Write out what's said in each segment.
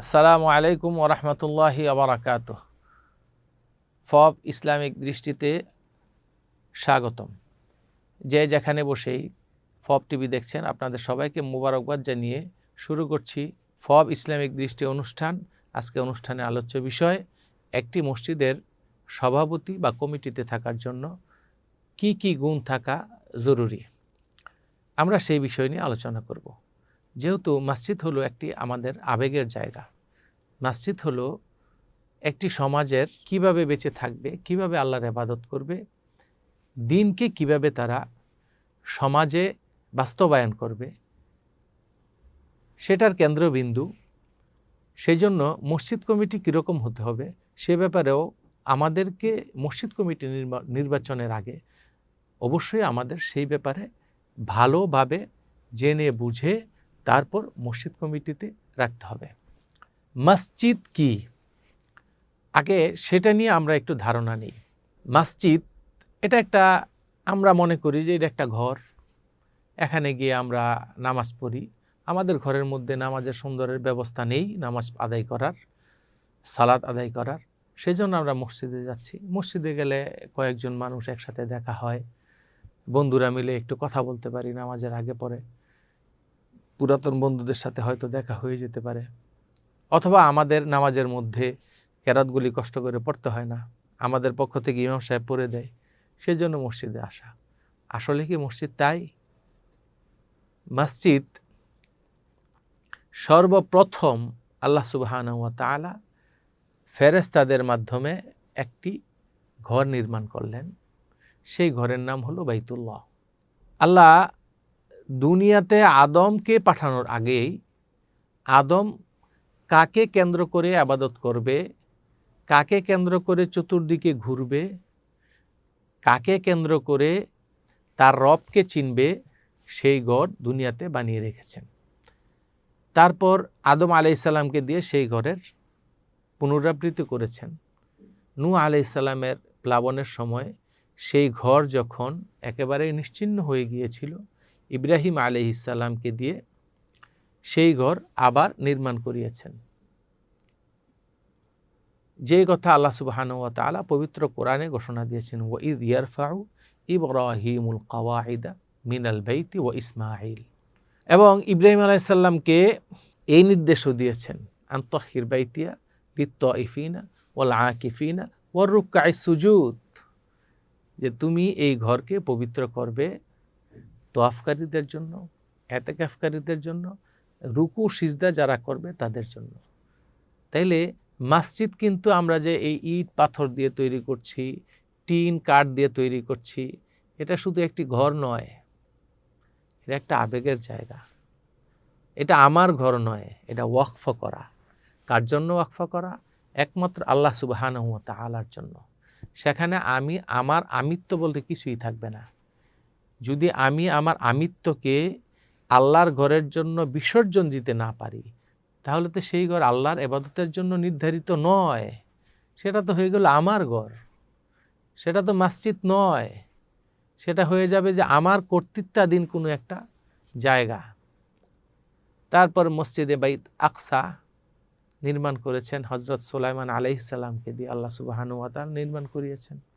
আসসালামু আলাইকুম ওরহমতুল্লাহি আবরাকাত ফব ইসলামিক দৃষ্টিতে স্বাগতম। যে যেখানে বসেই ফব টিভি দেখছেন, আপনাদের সবাইকে মুবারকবাদ জানিয়ে শুরু করছি ফব ইসলামিক দৃষ্টি অনুষ্ঠান। আজকে অনুষ্ঠানের আলোচ্য বিষয়, একটি মসজিদের সভাপতি বা কমিটিতে থাকার জন্য কি কি গুণ থাকা জরুরি? আমরা সেই বিষয় নিয়ে আলোচনা করব। যেহেতু মসজিদ হলো একটি আমাদের আবেগের জায়গা। মসজিদ হলো একটি সমাজের কীভাবে বেঁচে থাকবে, কীভাবে আল্লাহর ইবাদত করবে, দিনকে কীভাবে তারা সমাজে বাস্তবায়ন করবে, সেটার কেন্দ্রবিন্দু। সেই জন্য মসজিদ কমিটি কীরকম হতে হবে, সে ব্যাপারেও আমাদেরকে মসজিদ কমিটি নির্বা- নির্বাচনের আগে অবশ্যই আমাদের সেই ব্যাপারে ভালোভাবে জেনে বুঝে তারপর মসজিদ কমিটিতে রাখতে হবে। মসজিদ কি? আগে সেটা নিয়ে আমরা একটু ধারণা নিই। মসজিদ, এটা একটা, আমরা মনে করি যে এটা একটা ঘর। এখানে গিয়ে আমরা নামাজ পড়ি। আমাদের ঘরের মধ্যে নামাজের সুন্দরের ব্যবস্থা নেই, নামাজ আদায় করার সালাদ আদায় করার। সেই জন্য আমরা মসজিদে যাচ্ছি। মসজিদে গেলে কয়েকজন মানুষ একসাথে দেখা হয়। বন্ধুরা মিলে একটু কথা বলতে পারি, নামাজের আগে পরে। পুরাতন বন্ধুদের সাথে হয়তো দেখা হয়ে যেতে পারে। অথবা আমাদের নামাজের মধ্যে কেরাতগুলি কষ্ট করে পড়তে হয় না। আমাদের পক্ষ থেকে ইমাম সাহেব পড়ে দেয়। সেজন্য মসজিদে আসা। আসলে কি মসজিদ তাই? মসজিদ সর্বপ্রথম আল্লাহ তাআলা ফেরেশতাদের মাধ্যমে একটি ঘর নির্মাণ করলেন। সেই ঘরের নাম হলো বাইতুল্লাহ। আল্লাহ দুনিয়াতে আদমকে পাঠানোর আগেই আদম কাকে কেন্দ্র করে আবাদত করবে, কাকে কেন্দ্র করে চতুর্দিকে ঘুরবে, কাকে কেন্দ্র করে তার রবকে চিনবে, সেই গড় দুনিয়াতে বানিয়ে রেখেছেন। তারপর আদম আলাইসাল্লামকে দিয়ে সেই ঘরের পুনরাবৃত্তি করেছেন। নূ আলাইসাল্লামের প্লাবনের সময় সেই ঘর যখন একেবারে নিশ্চিহ্ন হয়ে গিয়েছিল ইব্রাহিম আলহিসাল্লামকে দিয়ে সেই ঘর আবার নির্মাণ করিয়েছেন। যে কথা আল্লাহ সুবাহানু ওয়া তাআলা পবিত্র কোরআনে ঘোষণা দিয়েছেন ও ইদ ইয়ারফাউ ইব্রাহিমুল কাওয়াইদা মিনাল বাইতি ও ইসমাইল এবং ইব্রাহিম আলাইসাল্লামকে এই নির্দেশও দিয়েছেন আন্তহির বাইতিয়া লিত্ত ইফিনা ওয়াল আকিফিনা ওয়ার রুক্কাই সুজুদ। যে তুমি এই ঘরকে পবিত্র করবে তোয়াফকারীদের জন্য, এতেকাফকারীদের জন্য, রুকু, সিজদা যারা করবে তাদের জন্য। তাইলে মসজিদ কিন্তু আমরা যে এই ইট পাথর দিয়ে তৈরি করছি, টিন কাঠ দিয়ে তৈরি করছি, এটা শুধু একটি ঘর নয়, এটা একটা আবেগের জায়গা। এটা আমার ঘর নয়, এটা ওয়াকফ করা। কার জন্য ওয়াকফ করা? একমাত্র আল্লাহ সুবাহান তালার জন্য। সেখানে আমি, আমার আমিত্ব বলতে কিছুই থাকবে না। যদি আমি আমার আমিত্বকে আল্লাহর ঘরের জন্য বিসর্জন দিতে না পারি, তাহলে তো সেই ঘর আল্লাহর এবাদতের জন্য নির্ধারিত নয়। সেটা তো হয়ে গেল আমার ঘর। সেটা তো মসজিদ নয়। সেটা হয়ে যাবে যে আমার কর্তৃত্বাধীন কোনো একটা জায়গা। তারপর মসজিদে বাইত আকসা নির্মাণ করেছেন হজরত সোলাইমান আলাইসাল্লামকে দিয়ে আল্লাহ সুবাহানুয়াতাল নির্মাণ করিয়েছেন।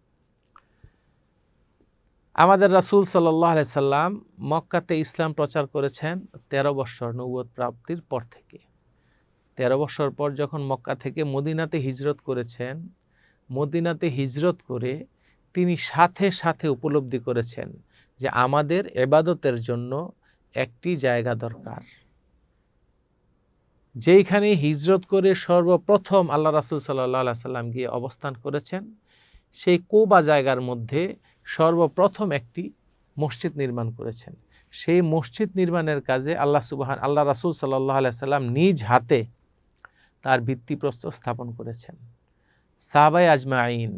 আমাদের রাসুল সাল্লাহ সাল্লাম মক্কাতে ইসলাম প্রচার করেছেন তেরো বৎসর নৌবত প্রাপ্তির পর থেকে। তেরো বৎসর পর যখন মক্কা থেকে মদিনাতে হিজরত করেছেন, মদিনাতে হিজরত করে তিনি সাথে সাথে উপলব্ধি করেছেন যে আমাদের এবাদতের জন্য একটি জায়গা দরকার। যেইখানে হিজরত করে সর্বপ্রথম আল্লাহ রাসুল সাল্লাহ সাল্লাম গিয়ে অবস্থান করেছেন, সেই কোবা জায়গার মধ্যে সর্বপ্রথম একটি মসজিদ নির্মাণ করেছেন। সেই মসজিদ নির্মাণের কাজে আল্লাহ সুবাহান, আল্লাহ রাসুল সাল্লাহ সাল্লাম নিজ হাতে তার ভিত্তিপ্রস্তর স্থাপন করেছেন। সাহাবাই আজমাইন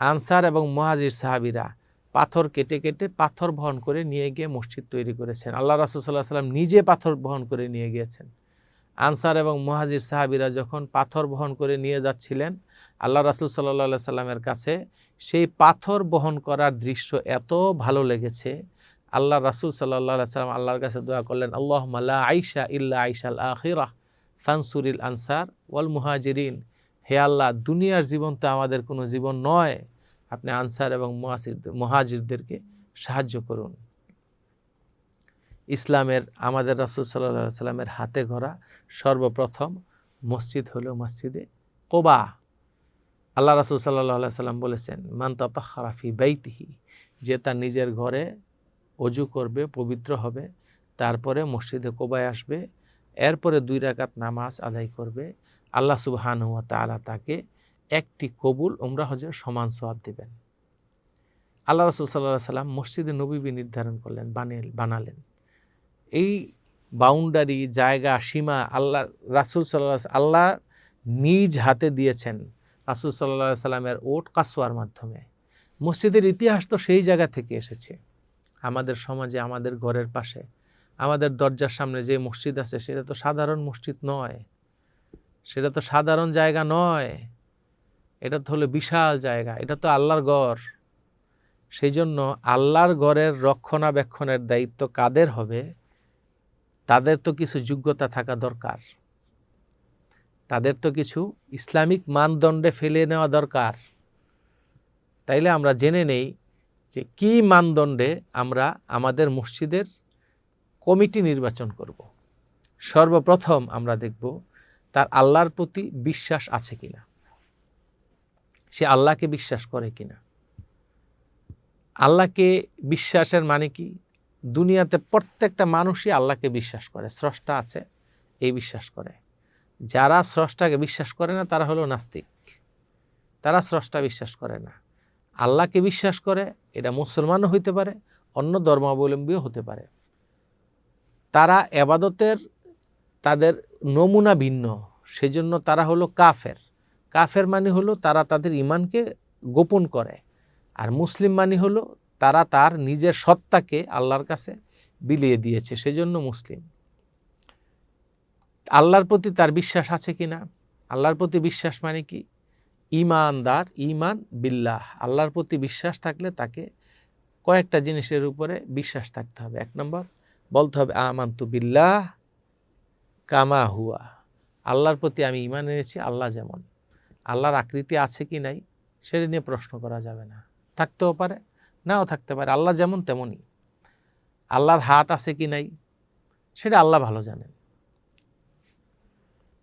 আনসার এবং মহাজির সাহাবিরা পাথর কেটে কেটে পাথর বহন করে নিয়ে গিয়ে মসজিদ তৈরি করেছেন। আল্লাহ রাসুল সাল্লাহ সাল্লাম নিজে পাথর বহন করে নিয়ে গিয়েছেন। আনসার এবং মহাজির সাহাবিরা যখন পাথর বহন করে নিয়ে যাচ্ছিলেন, আল্লাহ রাসুল সাল্লাহ সাল্লামের কাছে সেই পাথর বহন করার দৃশ্য এত ভালো লেগেছে। আল্লাহ রাসুল সাল্লাহ সাল্লাম আল্লাহর কাছে দোয়া করলেন আল্লাহ মাল্লা আইসা ইল্লা আইসাল আখিরা ফানসুরিল আনসার ওয়াল মুহাজিরিন। হে আল্লাহ, দুনিয়ার জীবন তো আমাদের কোনো জীবন নয়। আপনি আনসার এবং মহাজিরদেরকে সাহায্য করুন। ইসলামের, আমাদের রাসুল সাল্লাহ সাল্লামের হাতে ঘোরা সর্বপ্রথম মসজিদ হলো মসজিদে কোবা। আল্লাহ রাসুল সাল্লাহ সাল্লাম বলেছেন, মান তাফি বাইতিহি যে তার নিজের ঘরে অজু করবে, পবিত্র হবে, তারপরে মসজিদে কোবায় আসবে, এরপরে দুই রাকাত নামাজ আদায় করবে, আল্লাহ সুবহান হুয়া তালা তাকে একটি কবুল উমরা হজের সমান সোয়াব দেবেন। আল্লাহ রসুল সাল্লাহ সাল্লাম মসজিদে নবীবি নির্ধারণ করলেন বানালেন। এই বাউন্ডারি, জায়গা, সীমা আল্লাহ, রাসুল সাল্লাহ আল্লাহ নিজ হাতে দিয়েছেন। রাসুল সাল্লাহ সাল্লামের ওট কাসোয়ার মাধ্যমে। মসজিদের ইতিহাস তো সেই জায়গা থেকে এসেছে। আমাদের সমাজে, আমাদের ঘরের পাশে, আমাদের দরজার সামনে যে মসজিদ আছে, সেটা তো সাধারণ মসজিদ নয়। সেটা তো সাধারণ জায়গা নয়। এটা তো হলো বিশাল জায়গা, এটা তো আল্লাহর গড় সেই জন্য আল্লাহর গড়ের রক্ষণাবেক্ষণের দায়িত্ব কাদের হবে? তাদের তো কিছু যোগ্যতা থাকা দরকার। তাদের তো কিছু ইসলামিক মানদণ্ডে ফেলে নেওয়া দরকার। তাইলে আমরা জেনে নেই যে কি মানদণ্ডে আমরা আমাদের মসজিদের কমিটি নির্বাচন করব। সর্বপ্রথম আমরা দেখব তার আল্লাহর প্রতি বিশ্বাস আছে কিনা। সে আল্লাহকে বিশ্বাস করে কিনা। আল্লাহকে বিশ্বাসের মানে কি? দুনিয়াতে প্রত্যেকটা মানুষই আল্লাহকে বিশ্বাস করে, স্রষ্টা আছে, এই বিশ্বাস করে। যারা স্রষ্টাকে বিশ্বাস করে না, তারা হলো নাস্তিক। তারা স্রষ্টা বিশ্বাস করে না। আল্লাহকে বিশ্বাস করে, এটা মুসলমানও হইতে পারে, অন্য ধর্মাবলম্বীও হতে পারে। তারা এবাদতের তাদের নমুনা ভিন্ন, সেজন্য তারা হলো কাফের। কাফের মানে হলো তারা তাদের ইমানকে গোপন করে, আর মুসলিম মানে হলো তারা তার নিজের সত্তাকে আল্লাহর কাছে বিলিয়ে দিয়েছে, সেজন্য মুসলিম। আল্লাহর প্রতি তার বিশ্বাস আছে কি না? আল্লাহর প্রতি বিশ্বাস মানে কি? ইমানদার, ইমান বিল্লাহ। আল্লাহর প্রতি বিশ্বাস থাকলে তাকে কয়েকটা জিনিসের উপরে বিশ্বাস থাকতে হবে। এক নম্বর, বলতে হবে, আমান্তু বিল্লাহ কামা হুয়া। আল্লাহর প্রতি আমি ইমান এনেছি, আল্লাহ যেমন। আল্লাহর আকৃতি আছে কি নাই, সেটা নিয়ে প্রশ্ন করা যাবে না। থাকতেও পারে, নাও থাকতে পারে, আল্লাহ যেমন তেমনই। আল্লাহর হাত আছে কি নাই, সেটা আল্লাহ ভালো জানেন।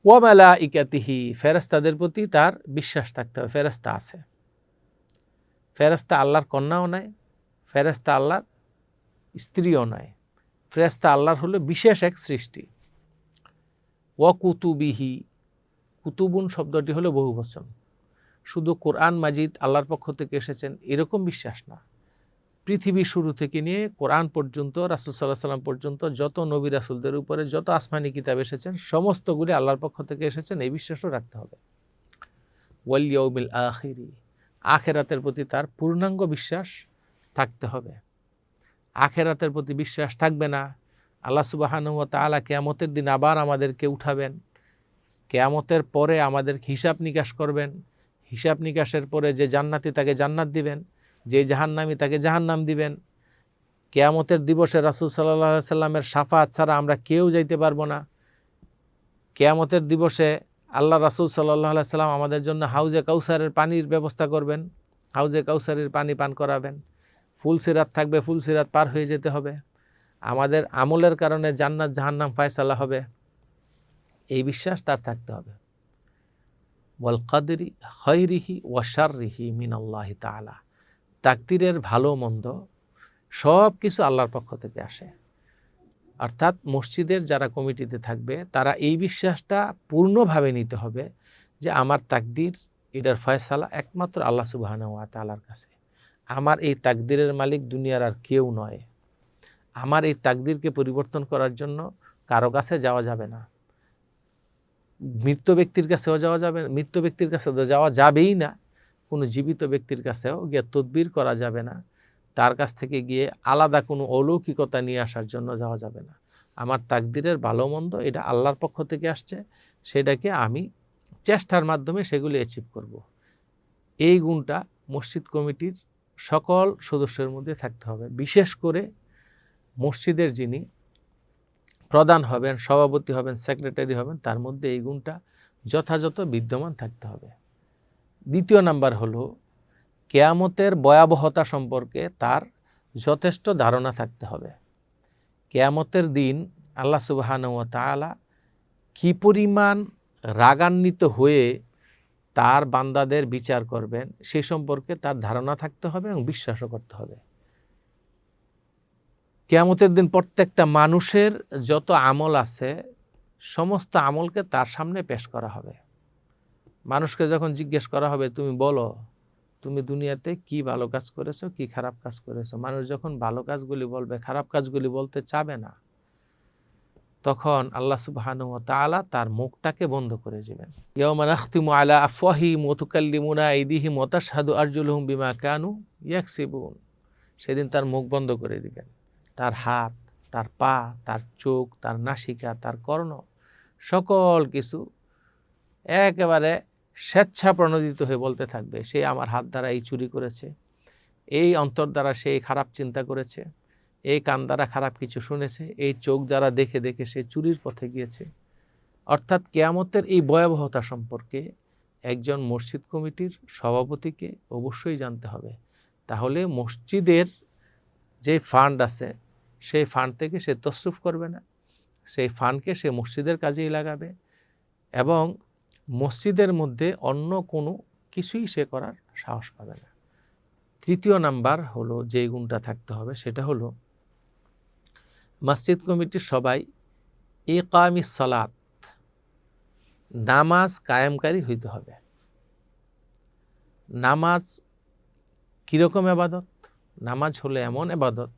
ওয়ামেলা ইকাতিহি ফেরস্তাদের প্রতি তার বিশ্বাস থাকতে হবে ফেরস্তা আছে। ফেরস্তা আল্লাহর কন্যাও নয় ফেরস্তা আল্লাহর স্ত্রীও নয় ফেরস্তা আল্লাহর হলো বিশেষ এক সৃষ্টি। ও কুতুবিহি, কুতুবুন শব্দটি হলো বহু বচন শুধু কোরআন মাজিদ আল্লাহর পক্ষ থেকে এসেছেন, এরকম বিশ্বাস না। পৃথিবী শুরু থেকে নিয়ে কোরআন পর্যন্ত, রাসুল সাল্লাহ সাল্লাম পর্যন্ত যত নবী রাসুলদের উপরে যত আসমানি কিতাব এসেছেন, সমস্তগুলি আল্লাহর পক্ষ থেকে এসেছেন, এই বিশ্বাসও রাখতে হবে। ওয়ালিয়মিল আখিরি, আখেরাতের প্রতি তার পূর্ণাঙ্গ বিশ্বাস থাকতে হবে। আখেরাতের প্রতি বিশ্বাস থাকবে না। আল্লাহ সুবাহানুয়া তালা কেয়ামতের দিন আবার আমাদেরকে উঠাবেন। কেয়ামতের পরে আমাদের হিসাব নিকাশ করবেন। হিসাব নিকাশের পরে যে জান্নাতি তাকে জান্নাত দিবেন। যে জাহান্নামি তাকে জাহান্নাম দিবেন। কেয়ামতের দিবসে রাসুল সাল্লাহ সাল্লামের সাফাত ছাড়া আমরা কেউ যাইতে পারব না। কেয়ামতের দিবসে আল্লাহ রাসুল সাল্লাহ সাল্লাম আমাদের জন্য হাউজে কাউসারের পানির ব্যবস্থা করবেন। হাউজে কাউসারের পানি পান করাবেন। ফুল সিরাত থাকবে, ফুল সিরাত পার হয়ে যেতে হবে। আমাদের আমলের কারণে জান্নাত, জাহান্নাম ফায়সালা হবে। এই বিশ্বাস তার থাকতে হবে। ওয়াল কাদরি খৈরিহি ওয়াশারিহি মিন আল্লাহ তালা তাকতিরের ভালো মন্দ সব কিছু আল্লাহর পক্ষ থেকে আসে। অর্থাৎ মসজিদের যারা কমিটিতে থাকবে, তারা এই বিশ্বাসটা পূর্ণভাবে নিতে হবে যে আমার তাকদির এটার ফয়সালা একমাত্র আল্লাহ সুবাহান তালার কাছে। আমার এই তাকদিরের মালিক দুনিয়ার আর কেউ নয়। আমার এই তাকদিরকে পরিবর্তন করার জন্য কারও কাছে যাওয়া যাবে না। মৃত ব্যক্তির কাছেও যাওয়া যাবে, মৃত ব্যক্তির কাছে যাওয়া যাবেই না। কোনো জীবিত ব্যক্তির কাছেও গিয়ে তদবির করা যাবে না। তার কাছ থেকে গিয়ে আলাদা কোনো অলৌকিকতা নিয়ে আসার জন্য যাওয়া যাবে না। আমার তাকদিরের ভালো মন্দ এটা আল্লাহর পক্ষ থেকে আসছে, সেটাকে আমি চেষ্টার মাধ্যমে সেগুলি অ্যাচিভ করব। এই গুণটা মসজিদ কমিটির সকল সদস্যের মধ্যে থাকতে হবে। বিশেষ করে মসজিদের যিনি প্রধান হবেন, সভাপতি হবেন সেক্রেটারি হবেন, তার মধ্যে এই গুণটা যথাযথ বিদ্যমান থাকতে হবে। দ্বিতীয় নাম্বার হলো, কেয়ামতের ভয়াবহতা সম্পর্কে তার যথেষ্ট ধারণা থাকতে হবে। কেয়ামতের দিন আল্লাহ সুবাহান ও তালা কী পরিমাণ রাগান্বিত হয়ে তার বান্দাদের বিচার করবেন, সে সম্পর্কে তার ধারণা থাকতে হবে এবং বিশ্বাসও করতে হবে। কেয়ামতের দিন প্রত্যেকটা মানুষের যত আমল আছে, সমস্ত আমলকে তার সামনে পেশ করা হবে। মানুষকে যখন জিজ্ঞেস করা হবে, তুমি বলো, তুমি দুনিয়াতে কি ভালো কাজ করেছ, কি খারাপ কাজ করেছ? মানুষ যখন ভালো কাজগুলি বলবে, খারাপ কাজগুলি বলতে চাবে না, তখন আল্লাহ সুবাহানু তাআলা তার মুখটাকে বন্ধ করে দিবেন। ইয়াউমা নাখতিমু আলা আফওয়াহিহিম ওয়া তুকাল্লিমুনা আইদিহিম ওয়া তাশহাদু আরজুলুহুম বিমা কানু ইয়াকসিবুন। সেদিন তার মুখ বন্ধ করে দিবেন। তার হাত, তার পা, তার চোখ, তার নাসিকা, তার কর্ণ, সকল কিছু একেবারে স্বেচ্ছা প্রণোদিত হয়ে বলতে থাকবে, সে আমার হাত দ্বারা এই চুরি করেছে, এই অন্তর দ্বারা সে খারাপ চিন্তা করেছে, এই কান দ্বারা খারাপ কিছু শুনেছে, এই চোখ দ্বারা দেখে দেখে সে চুরির পথে গিয়েছে। অর্থাৎ কেয়ামতের এই ভয়াবহতা সম্পর্কে একজন মসজিদ কমিটির সভাপতিকে অবশ্যই জানতে হবে। তাহলে মসজিদের যে ফান্ড আছে, সেই ফান্ড থেকে সে তসরুফ করবে না। সেই ফান্ডকে সে মসজিদের কাজেই লাগাবে এবং মসজিদের মধ্যে অন্য কোনো কিছুই সে করার সাহস পাবে না। তৃতীয় নাম্বার হলো যে গুণটা থাকতে হবে, সেটা হলো মসজিদ কমিটির সবাই একামি সলাত, নামাজ কায়েমকারী হইতে হবে। নামাজ কীরকম এবাদত নামাজ হলো এমন এবাদত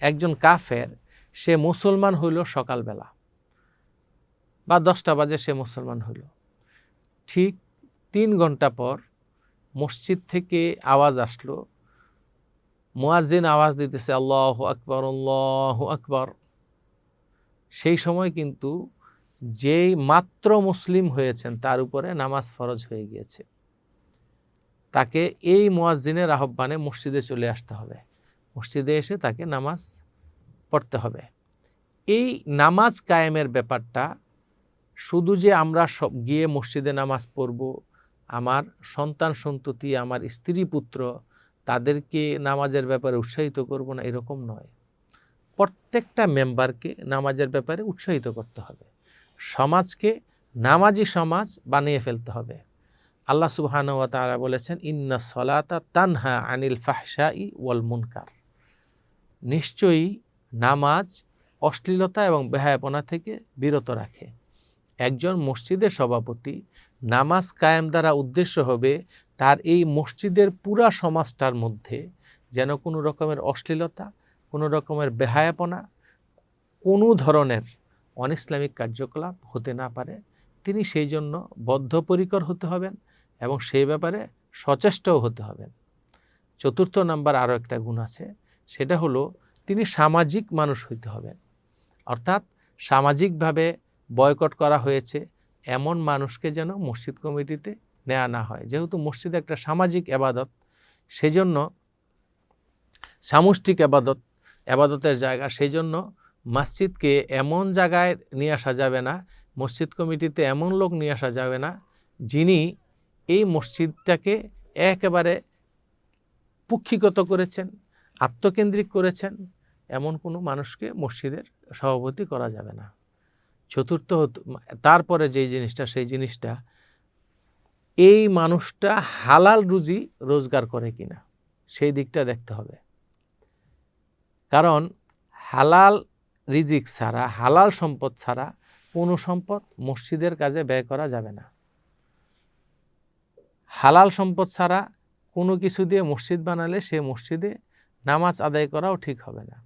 একজন কাফের, সে মুসলমান হইল সকালবেলা বা দশটা বাজে সে মুসলমান হইল। ঠিক তিন ঘণ্টা পর মসজিদ থেকে আওয়াজ আসলো। মুয়াজ্জিন আওয়াজ দিতেছে, আল্লাহ আকবর আল্লাহ আকবর। সেই সময় কিন্তু যেই মাত্র মুসলিম হয়েছেন, তার উপরে নামাজ ফরজ হয়ে গিয়েছে। তাকে এই মোয়াজ্জিনের আহ্বানে মসজিদে চলে আসতে হবে। মসজিদে এসে তাকে নামাজ পড়তে হবে। এই নামাজ কায়েমের ব্যাপারটা শুধু যে আমরা সব গিয়ে মসজিদে নামাজ পড়ব, আমার সন্তান সন্ততি, আমার স্ত্রী পুত্র, তাদেরকে নামাজের ব্যাপারে উৎসাহিত করব না, এরকম নয়। প্রত্যেকটা মেম্বারকে নামাজের ব্যাপারে উৎসাহিত করতে হবে। সমাজকে নামাজি সমাজ বানিয়ে ফেলতে হবে। আল্লাহ সুবহান ওয়া তাআলা বলেছেন, ইন্না সলাতা তানহা আনিল ফাহশাই ওয়াল মুনকার। নিশ্চয়ই নামাজ অশ্লীলতা এবং বেহায়াপনা থেকে বিরত রাখে। একজন মসজিদের সভাপতি নামাজ কায়েম দ্বারা উদ্দেশ্য হবে তার এই মসজিদের পুরা সমাজটার মধ্যে যেন কোনো রকমের অশ্লীলতা, কোনো রকমের বেহায়াপনা, কোনো ধরনের অন ইসলামিক কার্যকলাপ হতে না পারে। তিনি সেই জন্য বদ্ধপরিকর হতে হবেন এবং সেই ব্যাপারে সচেষ্টও হতে হবেন। চতুর্থ নাম্বার আরও একটা গুণ আছে, সেটা হলো তিনি সামাজিক মানুষ হইতে হবেন। অর্থাৎ সামাজিকভাবে বয়কট করা হয়েছে, এমন মানুষকে যেন মসজিদ কমিটিতে নেওয়া না হয়। যেহেতু মসজিদ একটা সামাজিক আবাদত, সেজন্য, সামষ্টিক আবাদত, আবাদতের জায়গা সেই জন্য মসজিদকে এমন জায়গায় নিয়ে আসা যাবে না, মসজিদ কমিটিতে এমন লোক নিয়ে আসা যাবে না, যিনি এই মসজিদটাকে একেবারে পুক্ষিগত করেছেন, আত্মকেন্দ্রিক করেছেন, এমন কোনো মানুষকে মসজিদের সভাপতি করা যাবে না। চতুর্থ হতো, তারপরে যে জিনিসটা, সেই জিনিসটা, এই মানুষটা হালাল রুজি রোজগার করে কিনা, সেই দিকটা দেখতে হবে। কারণ হালাল রিজিক ছাড়া, হালাল সম্পদ ছাড়া কোনো সম্পদ মসজিদের কাজে ব্যয় করা যাবে না। হালাল সম্পদ ছাড়া কোনো কিছু দিয়ে মসজিদ বানালে সে মসজিদে নামাজ আদায় করাও ঠিক হবে না।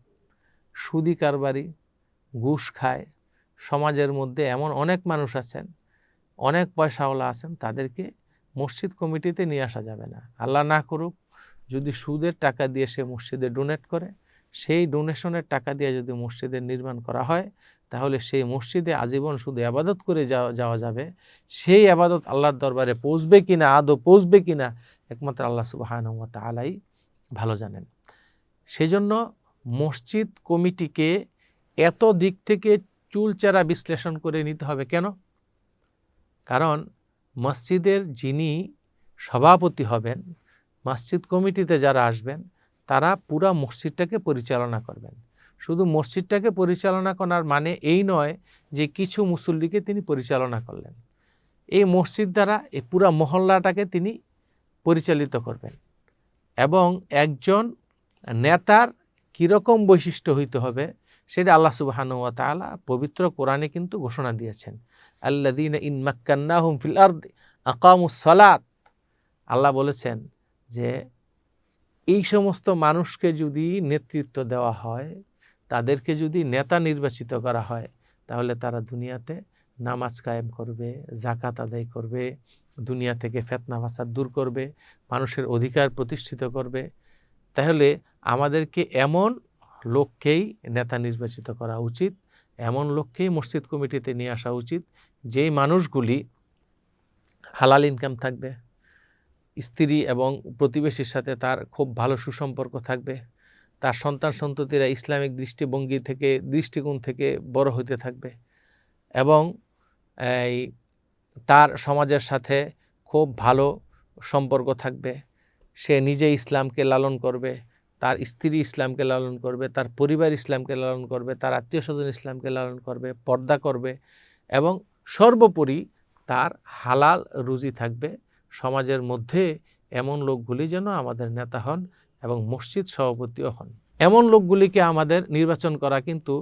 সুদি কারবারি, ঘুষ খায় সমাজের মধ্যে এমন অনেক মানুষ আছেন, অনেক পয়সাওয়ালা আছেন, তাদেরকে মসজিদ কমিটিতে নিয়ে আসা যাবে না। আল্লাহ না করুক, যদি সুদের টাকা দিয়ে সে মসজিদে ডোনেট করে, সেই ডোনেশনের টাকা দিয়ে যদি মসজিদের নির্মাণ করা হয়, তাহলে সেই মসজিদে আজীবন শুধু আবাদত করে যাওয়া যাওয়া যাবে। সেই আবাদত আল্লাহর দরবারে পৌঁছবে কি না আদৌ পৌঁছবে কি না একমাত্র আল্লাহ সুবাহান আলাই ভালো জানেন। সেজন্য মসজিদ কমিটিকে এত দিক থেকে চুলচেরা বিশ্লেষণ করে নিতে হবে। কেন? কারণ মসজিদের যিনি সভাপতি হবেন, মসজিদ কমিটিতে যারা আসবেন, তারা পুরা মসজিদটাকে পরিচালনা করবেন। শুধু মসজিদটাকে পরিচালনা করার মানে এই নয় যে কিছু মুসল্লিকে তিনি পরিচালনা করলেন। এই মসজিদ দ্বারা এই পুরা মহল্লাটাকে তিনি পরিচালিত করবেন এবং একজন নেতার কীরকম বৈশিষ্ট্য হইতে হবে সেটা আল্লাহ সুবাহানু তাআলা পবিত্র কোরআনে কিন্তু ঘোষণা দিয়েছেন। আল্লাদিন ইন মাক্কান্নাহুম ফিল আরদ আকামুস সালাত। আল্লাহ বলেছেন যে, এই সমস্ত মানুষকে যদি নেতৃত্ব দেওয়া হয়, তাদেরকে যদি নেতা নির্বাচিত করা হয়, তাহলে তারা দুনিয়াতে নামাজ কায়েম করবে জাকাত আদায় করবে, দুনিয়া থেকে ফেতনা, ফাসাদ দূর করবে, মানুষের অধিকার প্রতিষ্ঠিত করবে। তাহলে আমাদেরকে এমন লোককেই নেতা নির্বাচিত করা উচিত, এমন লোককেই মসজিদ কমিটিতে নিয়ে আসা উচিত, যেই মানুষগুলি হালাল ইনকাম থাকবে, স্ত্রী এবং প্রতিবেশীর সাথে তার খুব ভালো সুসম্পর্ক থাকবে, তার সন্তান সন্ততিরা ইসলামিক দৃষ্টিভঙ্গি থেকে, দৃষ্টিকোণ থেকে বড় হইতে থাকবে এবং এই তার সমাজের সাথে খুব ভালো সম্পর্ক থাকবে, সে নিজে ইসলামকে লালন করবে তার স্ত্রী ইসলামকে লালন করবে, তার পরিবার ইসলামকে লালন করবে, তার আত্মীয় স্বজন ইসলামকে লালন করবে, পর্দা করবে এবং সর্বোপরি তার হালাল রুজি থাকবে। সমাজের মধ্যে এমন লোকগুলি যেন আমাদের নেতা হন এবং মসজিদ সভাপতিও হন। এমন লোকগুলিকে আমাদের নির্বাচন করা কিন্তু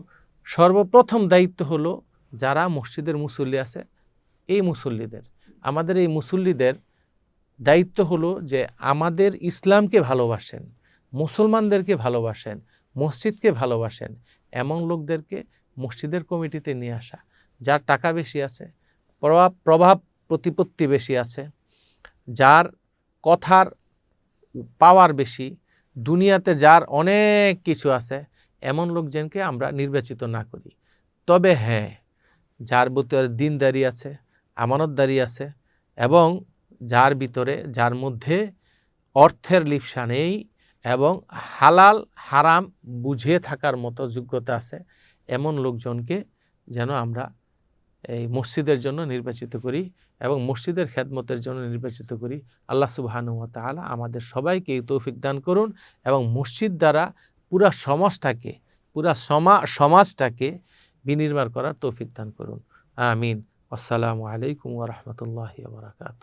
সর্বপ্রথম দায়িত্ব হলো যারা মসজিদের মুসল্লি আছে, এই মুসল্লিদের। আমাদের এই মুসল্লিদের দায়িত্ব হলো যে আমাদের ইসলামকে ভালোবাসেন। মুসলমানদেরকে ভালোবাসেন, মসজিদকে ভালোবাসেন, এমন লোকদেরকে মসজিদের কমিটিতে নিয়ে আসা, যার টাকা বেশি আছে, প্রভাব প্রভাব প্রতিপত্তি বেশি আছে, যার কথার পাওয়ার বেশি, দুনিয়াতে যার অনেক কিছু আছে, এমন লোকজনকে আমরা নির্বাচিত না করি। তবে হ্যাঁ যার ভিতরে দিনদারি আছে, আমানতদারি আছে, এবং যার ভিতরে, যার মধ্যে অর্থের লিপসা নেই এবং হালাল, হারাম বুঝে থাকার মতো যোগ্যতা আছে এমন লোকজনকে যেন আমরা এই মসজিদের জন্য নির্বাচিত করি এবং মসজিদের খেদমতের জন্য নির্বাচিত করি। আল্লাহ সুবাহানু তাআলা আমাদের সবাইকে এই তৌফিক দান করুন এবং মসজিদ দ্বারা পুরা সমাজটাকে, পুরা সমা, সমাজটাকে বিনির্মাণ করার তৌফিক দান করুন। আমিন। আসসালামু আলাইকুম ওরহমতুল্লাহ বারকাত